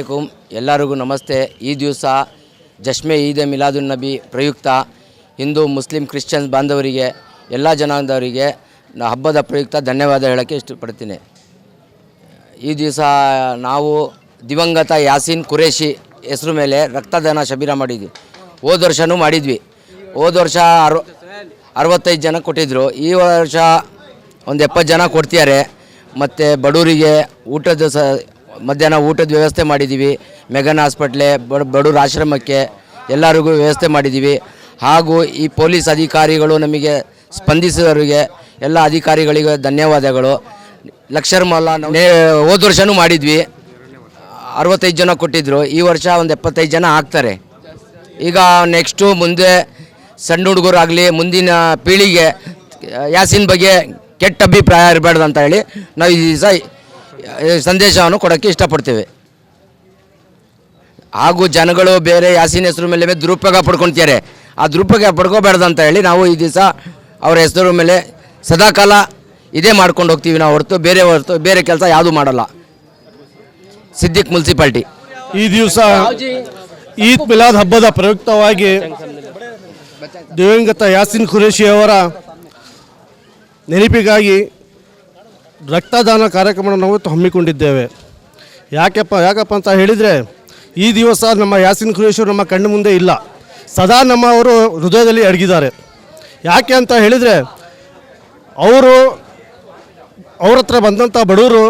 ಅಲೈಕುಮ್ ಎಲ್ಲರಿಗೂ ನಮಸ್ತೆ. ಈ ದಿವಸ ಜಶ್ಮೆ ಈದ್ ಮಿಲಾದುನ್ ನಬಿ ಪ್ರಯುಕ್ತ ಹಿಂದೂ ಮುಸ್ಲಿಂ ಕ್ರಿಶ್ಚಿಯನ್ಸ್ ಬಾಂಧವರಿಗೆ, ಎಲ್ಲ ಜನಾಂಗದವರಿಗೆ ಹಬ್ಬದ ಪ್ರಯುಕ್ತ ಧನ್ಯವಾದ ಹೇಳೋಕ್ಕೆ ಇಷ್ಟಪಡ್ತೀನಿ. ಈ ದಿವಸ ನಾವು ದಿವಂಗತ ಯಾಸೀನ್ ಕುರೇಶಿ ಹೆಸರು ಮೇಲೆ ರಕ್ತದಾನ ಶಿಬಿರ ಮಾಡಿದ್ವಿ. ಹೋದ ವರ್ಷನೂ ಮಾಡಿದ್ವಿ. ಹೋದ ವರ್ಷ ಅರವತ್ತೈದು ಜನ ಕೊಟ್ಟಿದ್ದರು ಈ ವರ್ಷ ಒಂದು ಎಪ್ಪತ್ತು ಜನ ಕೊಡ್ತಿದ್ದಾರೆ. ಮತ್ತು ಬಡವರಿಗೆ ಊಟದ ಸ ಮಧ್ಯಾಹ್ನ ಊಟದ ವ್ಯವಸ್ಥೆ ಮಾಡಿದ್ದೀವಿ. ಮೆಗನ್ ಹಾಸ್ಪಿಟ್ಲೆ, ಬಡ ಬಡವ್ರ ಆಶ್ರಮಕ್ಕೆ ಎಲ್ಲರಿಗೂ ವ್ಯವಸ್ಥೆ ಮಾಡಿದ್ದೀವಿ. ಹಾಗೂ ಈ ಪೊಲೀಸ್ ಅಧಿಕಾರಿಗಳು ನಮಗೆ ಸ್ಪಂದಿಸಿದವರಿಗೆ ಎಲ್ಲ ಅಧಿಕಾರಿಗಳಿಗೆ ಧನ್ಯವಾದಗಳು. ಲಕ್ಷರ್ಮಲ್ಲ ಹೋದ ವರ್ಷವೂ ಮಾಡಿದ್ವಿ. ಅರವತ್ತೈದು ಜನ ಕೊಟ್ಟಿದ್ದರು ಈ ವರ್ಷ ಒಂದು ಎಪ್ಪತ್ತೈದು ಜನ ಆಗ್ತಾರೆ. ಈಗ ನೆಕ್ಸ್ಟು ಮುಂದೆ ಸಣ್ಣ ಹುಡುಗರಾಗಲಿ, ಮುಂದಿನ ಪೀಳಿಗೆ, ಯಾಸಿನ ಬಗ್ಗೆ ಕೆಟ್ಟ ಅಭಿಪ್ರಾಯ ಇರಬಾರ್ದು ಅಂತ ಹೇಳಿ ನಾವು ಈ ದಿವಸ ಸಂದೇಶವನ್ನು ಕೊಡೋಕ್ಕೆ ಇಷ್ಟಪಡ್ತೇವೆ. ಹಾಗೂ ಜನಗಳು ಬೇರೆ ಯಾಸಿನ ಹೆಸರು ಮೇಲೆ ದುರುಪಯೋಗ ಪಡ್ಕೊಳ್ತಾರೆ ಆ ದುರುಪಯೋಗ ಪಡ್ಕೋಬಾರ್ದು ಅಂತ ಹೇಳಿ ನಾವು ಈ ದಿವಸ ಅವರ ಹೆಸರು ಮೇಲೆ ಸದಾಕಾಲ ಇದೇ ಮಾಡ್ಕೊಂಡು ಹೋಗ್ತೀವಿ ನಾವು ಹೊರತು ಬೇರೆ ಹೊರತು ಬೇರೆ ಕೆಲಸ ಯಾವುದೂ ಮಾಡಲ್ಲ. ಸಿದ್ದಿಕ್ ಮುನ್ಸಿಪಾಲ್ಟಿ. ಈ ದಿವಸ ಈದ್ ಮಿಲಾದ್ ಹಬ್ಬದ ಪ್ರಯುಕ್ತವಾಗಿ ದಿವಂಗತ ಯಾಸಿನ್ ಖುರೇಶಿ ಅವರ ನೆನಪಿಗಾಗಿ ರಕ್ತದಾನ ಕಾರ್ಯಕ್ರಮವನ್ನು ನಾವು ಹಮ್ಮಿಕೊಂಡಿದ್ದೇವೆ. ಯಾಕೆಪ್ಪ, ಯಾಕಪ್ಪ ಅಂತ ಹೇಳಿದರೆ, ಈ ದಿವಸ ನಮ್ಮ ಯಾಸಿನ್ ಕುರೇಶ್ವರು ನಮ್ಮ ಕಣ್ಣು ಮುಂದೆ ಇಲ್ಲ. ಸದಾ ನಮ್ಮ ಅವರು ಹೃದಯದಲ್ಲಿ ಅಡಗಿದ್ದಾರೆ. ಯಾಕೆ ಅಂತ ಹೇಳಿದರೆ, ಅವರು ಅವ್ರ ಹತ್ರ ಬಂದಂಥ ಬಡವರು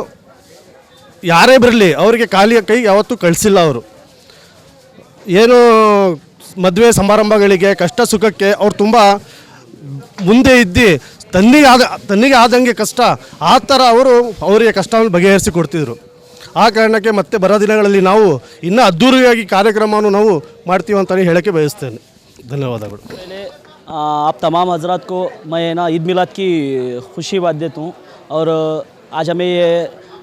ಯಾರೇ ಬರಲಿ, ಅವರಿಗೆ ಖಾಲಿ ಕೈ ಯಾವತ್ತೂ ಕಳಿಸಿಲ್ಲ ಅವರು. ಏನು ಮದುವೆ ಸಮಾರಂಭಗಳಿಗೆ, ಕಷ್ಟ ಸುಖಕ್ಕೆ ಅವ್ರು ತುಂಬ ಮುಂದೆ ಇದ್ದು ತನ್ನಿಗೆ ಆದ ತನ್ನಿಗೆ ಆದಂಗೆ ಕಷ್ಟ ಆ ಥರ ಅವರು ಅವರಿಗೆ ಕಷ್ಟವನ್ನು ಬಗೆಹರಿಸಿ ಕೊಡ್ತಿದ್ರು ಆ ಕಾರಣಕ್ಕೆ ಮತ್ತೆ ಬರೋ ದಿನಗಳಲ್ಲಿ ನಾವು ಇನ್ನೂ ಅದ್ಧೂರಿಯಾಗಿ ಕಾರ್ಯಕ್ರಮವನ್ನು ನಾವು ಮಾಡ್ತೀವಿ ಅಂತಲೇ ಹೇಳೋಕ್ಕೆ ಬಯಸ್ತೇನೆ ಧನ್ಯವಾದಗಳು पहले आ, आप तमाम हजरात को मैं ना ईद मिलाद की खुशी बात देता हूँ और आज हमें ये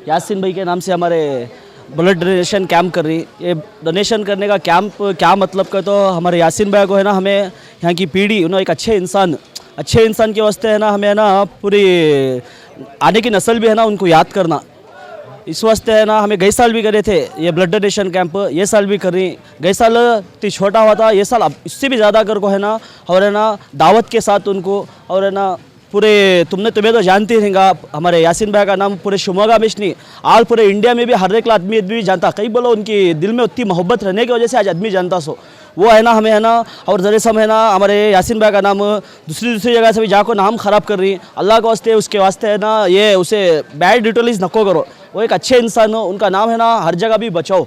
यासिन भाई के नाम से हमारे ब्लड डोनेशन कैंप कर रही। ये डोनेशन करने का कैंप क्या मतलब का तो हमारे यासिन भाई को है ना, हमें यहाँ की पीढ़ी उन्होंने एक अच्छे इंसान अच्छे इंसान के वास्ते है ना, हमें है ना पूरी आने की नस्ल भी है ना, उनको याद करना। इस वास्ते है ना, हमें गए साल भी करे थे, ये ब्लड डोनेशन कैंप ये साल भी कर। रही गए साल इतनी छोटा हुआ था, ये साल अब इससे भी ज़्यादा कर को है ना, और है ना, दावत के साथ उनको, और है ना पूरे, तुमने तुम्हें तो जानते ही रहेंगे हमारे यासिन भाई का नाम पूरे शिवमोगा में नहीं आज पूरे इंडिया में भी हर एक आदमी आदमी जानता, कई बोलो उनकी दिल में उतनी मोहब्बत रहने की वजह से आज आदमी जानता सो। वो है ना, हमें है ना, और जरे सम है ना, हमारे यासिन भाई का नाम, दूसरी दूसरी जगह से भी जाको नाम ख़राब कर रही, अल्लाह के वास्ते, उसके वास्ते है ना, ये उसे बैड डिटेलिस नको करो। वो एक अच्छे इंसान हो, उनका नाम है ना, हर जगह भी बचाओ।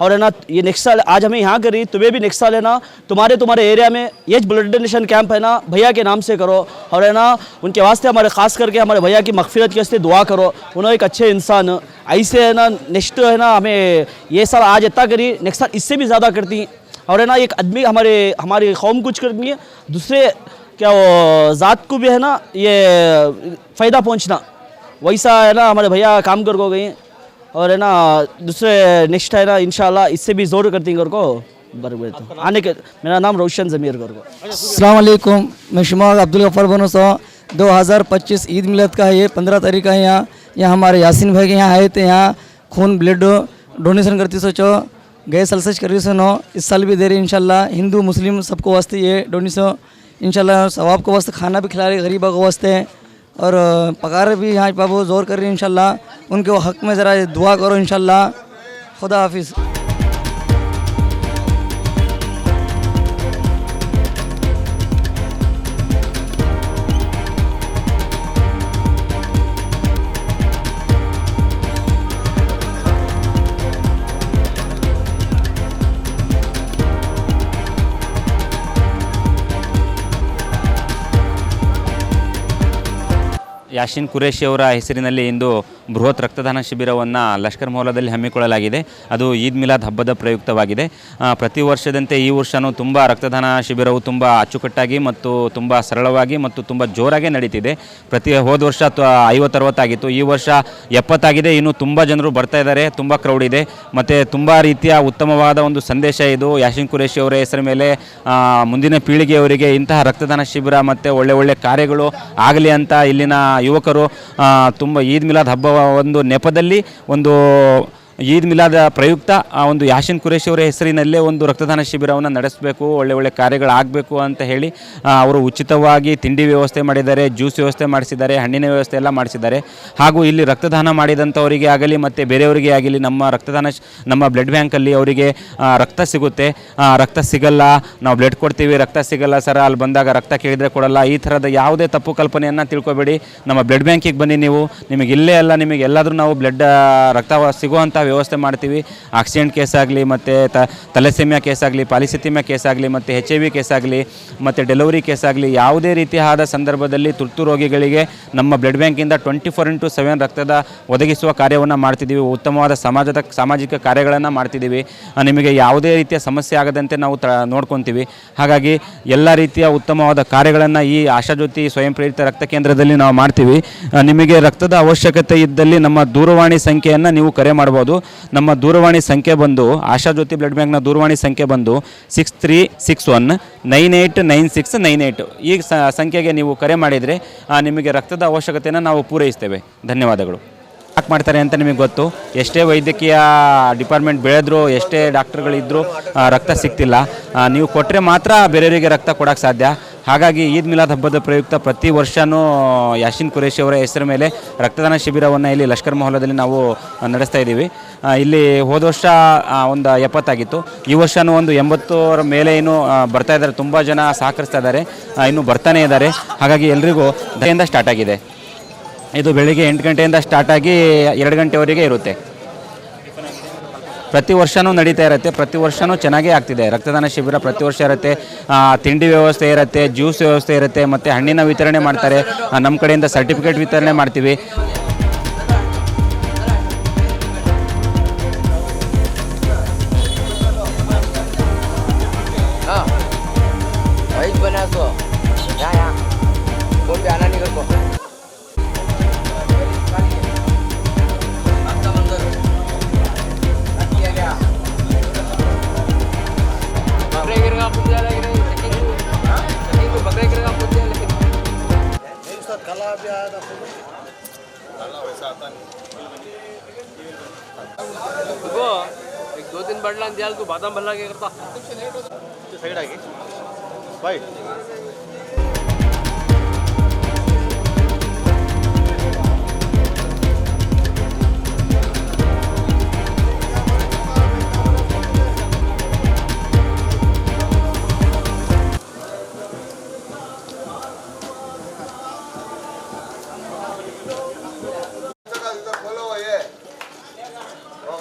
और है ना, ये नेक्स्ट साल, आज हमें यहाँ करी, तुम्हें भी नेक्स्ट साल है ना, तुम्हारे तुम्हारे एरिया में ये ब्लड डोनेशन कैंप है ना, भैया के नाम से करो। और है ना, उनके वास्ते हमारे, खास करके हमारे भैया की मगफिरत के वास्ते दुआ करो। उन्होंने एक अच्छे इंसान, ऐसे है ना नेक्स्ट है ना, हमें ये साल आज इतना करी नेक्स्ट साल इससे भी ज़्यादा करती। और है ना, एक आदमी हमारे, हमारी कौम कुछ करती है, दूसरे क्या वो, ज़ात को भी है ना, ये फ़ायदा पहुँचना। वैसा है ना, हमारे भैया काम कर गई और है ना, दूसरे नेक्स्ट है ना, इंशाल्लाह इससे भी ज़ोर करती कर को। बरबर तो। आने के मेरा नाम रोशन ज़मीर कर को। अलकुम मैं शुमाग अब्दुल गफ़ार बनोसा 2025 ईद मिलत का है ये, पंद्रह तारीख का है यहाँ। यहाँ हमारे यासिन भाई के यहाँ आए थे यहाँ। खून, ब्लड डोनेशन करती सोचो। गए साल कर रही सुनो। इस साल भी दे रही इंशाल्लाह। हिंदू, मुस्लिम सबको वास्ते ये डोनेशन। इनशाला सवाब को वास्ते खाना भी खिला रही गरीबा को वास्ते। और रहे भी यहाँ बाबू ज़ोर कर रही है इंशाल्लाह। उनके हक में ज़रा दुआ करो इंशाल्लाह खुदा हाफिज़ ಯಾಶಿನ್ ಕುರೇಶಿ ಅವರ ಹೆಸರಿನಲ್ಲಿ ಇಂದು ಬೃಹತ್ ರಕ್ತದಾನ ಶಿಬಿರವನ್ನು ಲಷ್ಕರ್ ಮೌಲದಲ್ಲಿ ಹಮ್ಮಿಕೊಳ್ಳಲಾಗಿದೆ. ಅದು ಈದ್ ಮಿಲಾದ್ ಹಬ್ಬದ ಪ್ರಯುಕ್ತವಾಗಿದೆ. ಪ್ರತಿ ವರ್ಷದಂತೆ ಈ ವರ್ಷವೂ ತುಂಬ ರಕ್ತದಾನ ಶಿಬಿರವು ತುಂಬ ಅಚ್ಚುಕಟ್ಟಾಗಿ ಮತ್ತು ತುಂಬ ಸರಳವಾಗಿ ಮತ್ತು ತುಂಬ ಜೋರಾಗಿ ನಡೀತಿದೆ. ಪ್ರತಿ ಹೋದ ವರ್ಷ ಐವತ್ತರವತ್ತಾಗಿತ್ತು. ಈ ವರ್ಷ ಎಪ್ಪತ್ತಾಗಿದೆ. ಇನ್ನು ತುಂಬ ಜನರು ಬರ್ತಾ ಇದ್ದಾರೆ. ತುಂಬ ಕ್ರೌಡ್ ಇದೆ. ಮತ್ತು ತುಂಬ ರೀತಿಯ ಉತ್ತಮವಾದ ಒಂದು ಸಂದೇಶ ಇದು. ಯಾಶಿನ್ ಕುರೇಶಿ ಅವರ ಹೆಸರ ಮೇಲೆ ಮುಂದಿನ ಪೀಳಿಗೆಯವರಿಗೆ ಇಂತಹ ರಕ್ತದಾನ ಶಿಬಿರ ಮತ್ತು ಒಳ್ಳೆ ಒಳ್ಳೆ ಕಾರ್ಯಗಳು ಆಗಲಿ ಅಂತ ಇಲ್ಲಿನ ಯುವಕರು ತುಂಬ ಈದ್ ಮಿಲಾದ್ ಹಬ್ಬ ಒಂದು ನೆಪದಲ್ಲಿ ಒಂದು ಈದ್ ಮಿಲಾದ ಪ್ರಯುಕ್ತ, ಆ ಒಂದು ಯಾಶಿನ್ ಕುರೇಶಿ ಅವರ ಹೆಸರಿನಲ್ಲೇ ಒಂದು ರಕ್ತದಾನ ಶಿಬಿರವನ್ನು ನಡೆಸಬೇಕು, ಒಳ್ಳೆ ಒಳ್ಳೆ ಕಾರ್ಯಗಳಾಗಬೇಕು ಅಂತ ಹೇಳಿ ಅವರು ಉಚಿತವಾಗಿ ತಿಂಡಿ ವ್ಯವಸ್ಥೆ ಮಾಡಿದ್ದಾರೆ, ಜ್ಯೂಸ್ ವ್ಯವಸ್ಥೆ ಮಾಡಿಸಿದ್ದಾರೆ, ಹಣ್ಣಿನ ವ್ಯವಸ್ಥೆ ಎಲ್ಲ ಮಾಡಿಸಿದ್ದಾರೆ. ಹಾಗೂ ಇಲ್ಲಿ ರಕ್ತದಾನ ಮಾಡಿದಂಥವರಿಗೆ ಆಗಲಿ ಮತ್ತು ಬೇರೆಯವರಿಗೆ ಆಗಲಿ ನಮ್ಮ ರಕ್ತದಾನ ನಮ್ಮ ಬ್ಲಡ್ ಬ್ಯಾಂಕಲ್ಲಿ ಅವರಿಗೆ ರಕ್ತ ಸಿಗುತ್ತೆ. ರಕ್ತ ಸಿಗಲ್ಲ, ನಾವು ಬ್ಲಡ್ ಕೊಡ್ತೀವಿ, ರಕ್ತ ಸಿಗಲ್ಲ ಸರ್, ಅಲ್ಲಿ ಬಂದಾಗ ರಕ್ತ ಕೇಳಿದರೆ ಕೊಡಲ್ಲ. ಈ ಥರದ ಯಾವುದೇ ತಪ್ಪು ಕಲ್ಪನೆಯನ್ನು ತಿಳ್ಕೊಬೇಡಿ. ನಮ್ಮ ಬ್ಲಡ್ ಬ್ಯಾಂಕಿಗೆ ಬನ್ನಿ ನೀವು. ನಿಮಗೆ ಇಲ್ಲೇ ಅಲ್ಲ ನಿಮಗೆ ಎಲ್ಲಾದರೂ ನಾವು ಬ್ಲಡ್ ರಕ್ತ ಸಿಗುವಂಥ ವ್ಯವಸ್ಥೆ ಮಾಡ್ತೀವಿ. ಆಕ್ಸಿಡೆಂಟ್ ಕೇಸ್ ಆಗಲಿ ಮತ್ತು ತಲೆಸೆಮಿಯಾ ಕೇಸ್ ಆಗಲಿ, ಪಾಲಿಸಿತಿಮಿಯಾ ಕೇಸ್ ಆಗಲಿ, ಮತ್ತು ಎಚ್ ಐ ವಿ ಕೇಸ್ ಆಗಲಿ, ಮತ್ತು ಡೆಲಿವರಿ ಕೇಸ್ ಆಗಲಿ, ಯಾವುದೇ ರೀತಿಯಾದ ಸಂದರ್ಭದಲ್ಲಿ ತುರ್ತು ರೋಗಿಗಳಿಗೆ ನಮ್ಮ ಬ್ಲಡ್ ಬ್ಯಾಂಕಿಂದ ಟ್ವೆಂಟಿ ಫೋರ್ ಇಂಟು ಸೆವೆನ್ ರಕ್ತದ ಒದಗಿಸುವ ಕಾರ್ಯವನ್ನು ಮಾಡ್ತಿದ್ದೀವಿ ಉತ್ತಮವಾದ ಸಮಾಜದ, ಸಾಮಾಜಿಕ ಕಾರ್ಯಗಳನ್ನು ಮಾಡ್ತಿದ್ದೀವಿ ನಿಮಗೆ ಯಾವುದೇ ರೀತಿಯ ಸಮಸ್ಯೆ ಆಗದಂತೆ ನಾವು ತ, ನೋಡ್ಕೊತೀವಿ. ಹಾಗಾಗಿ ಎಲ್ಲ ರೀತಿಯ ಉತ್ತಮವಾದ ಕಾರ್ಯಗಳನ್ನು ಈ ಆಶಾಜ್ಯೋತಿ ಸ್ವಯಂ ಪ್ರೇರಿತ ರಕ್ತ ಕೇಂದ್ರದಲ್ಲಿ ನಾವು ಮಾಡ್ತೀವಿ. ನಿಮಗೆ ರಕ್ತದ ಅವಶ್ಯಕತೆ ಇದ್ದಲ್ಲಿ ನಮ್ಮ ದೂರವಾಣಿ ಸಂಖ್ಯೆಯನ್ನು ನೀವು ಕರೆ ಮಾಡ್ಬೋದು. ನಮ್ಮ ದೂರವಾಣಿ ಸಂಖ್ಯೆ ಬಂದು, ಆಶಾ ಜ್ಯೋತಿ ಬ್ಲಡ್ ಬ್ಯಾಂಕ್ನ ದೂರವಾಣಿ ಸಂಖ್ಯೆ ಬಂದು six three six one nine eight nine six nine eight ಈ ಸಂಖ್ಯೆಗೆ ನೀವು ಕರೆ ಮಾಡಿದರೆ ನಿಮಗೆ ರಕ್ತದ ಅವಶ್ಯಕತೆಯನ್ನು ನಾವು ಪೂರೈಸ್ತೇವೆ. ಧನ್ಯವಾದಗಳು. ಯಾಕೆ ಮಾಡ್ತಾರೆ ಅಂತ ನಿಮಗೆ ಗೊತ್ತು? ಎಷ್ಟೇ ವೈದ್ಯಕೀಯ ಡಿಪಾರ್ಟ್ಮೆಂಟ್ ಬೆಳೆದ್ರು, ಎಷ್ಟೇ ಡಾಕ್ಟರ್ಗಳಿದ್ದರೂ ರಕ್ತ ಸಿಗ್ತಿಲ್ಲ. ನೀವು ಕೊಟ್ಟರೆ ಮಾತ್ರ ಬೇರೆಯವರಿಗೆ ರಕ್ತ ಕೊಡೋಕ್ಕೆ ಸಾಧ್ಯ. ಹಾಗಾಗಿ ಈದ್ ಮಿಲಾದ್ ಹಬ್ಬದ ಪ್ರಯುಕ್ತ ಪ್ರತಿ ವರ್ಷವೂ ಯಾಶಿನ್ ಕುರೇಶಿ ಅವರ ಹೆಸರ ಮೇಲೆ ರಕ್ತದಾನ ಶಿಬಿರವನ್ನು ಇಲ್ಲಿ ಲಷ್ಕರ್ ಮಹಲದಲ್ಲಿ ನಾವು ನಡೆಸ್ತಾ ಇದ್ದೀವಿ. ಇಲ್ಲಿ ಹೋದ ವರ್ಷ ಒಂದು ಎಪ್ಪತ್ತಾಗಿತ್ತು. ಈ ವರ್ಷವೂ ಒಂದು ಎಂಬತ್ತರ ಮೇಲೆ ಏನು ಬರ್ತಾ ಇದ್ದಾರೆ. ತುಂಬ ಜನ ಸಹಕರಿಸ್ತಾ ಇದ್ದಾರೆ. ಇನ್ನೂ ಬರ್ತಾನೆ ಇದ್ದಾರೆ. ಹಾಗಾಗಿ ಎಲ್ರಿಗೂ ದಯಿಂದ ಸ್ಟಾರ್ಟ್ ಆಗಿದೆ. ಇದು ಬೆಳಿಗ್ಗೆ ಎಂಟು ಗಂಟೆಯಿಂದ ಸ್ಟಾರ್ಟ್ ಆಗಿ ಎರಡು ಗಂಟೆವರೆಗೆ ಇರುತ್ತೆ. ಪ್ರತಿ ವರ್ಷವೂ ನಡೀತಾ ಇರುತ್ತೆ, ಪ್ರತಿ ವರ್ಷವೂ ಚೆನ್ನಾಗೇ ಆಗ್ತಿದೆ. ರಕ್ತದಾನ ಶಿಬಿರ ಪ್ರತಿ ವರ್ಷ ಇರುತ್ತೆ ತಿಂಡಿ ವ್ಯವಸ್ಥೆ ಇರುತ್ತೆ, ಜ್ಯೂಸ್ ವ್ಯವಸ್ಥೆ ಇರುತ್ತೆ, ಮತ್ತು ಹಣ್ಣಿನ ವಿತರಣೆ ಮಾಡ್ತಾರೆ. ನಮ್ಮ ಕಡೆಯಿಂದ ಸರ್ಟಿಫಿಕೇಟ್ ವಿತರಣೆ ಮಾಡ್ತೀವಿ. एक दो तीन बढ़ला दिया तू बादाम भरला के करता सगड़ा की भाई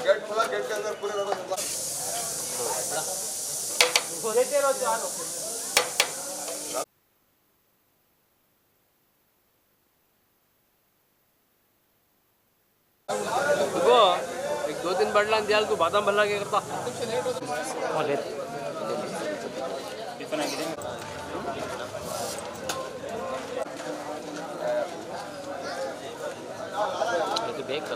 गेट खोला, गेट के अंदर पूरे रखो देखो एक दो दिन बढ़ला दियाल तू बादाम भल्ला क्या करता? ಬೇಕು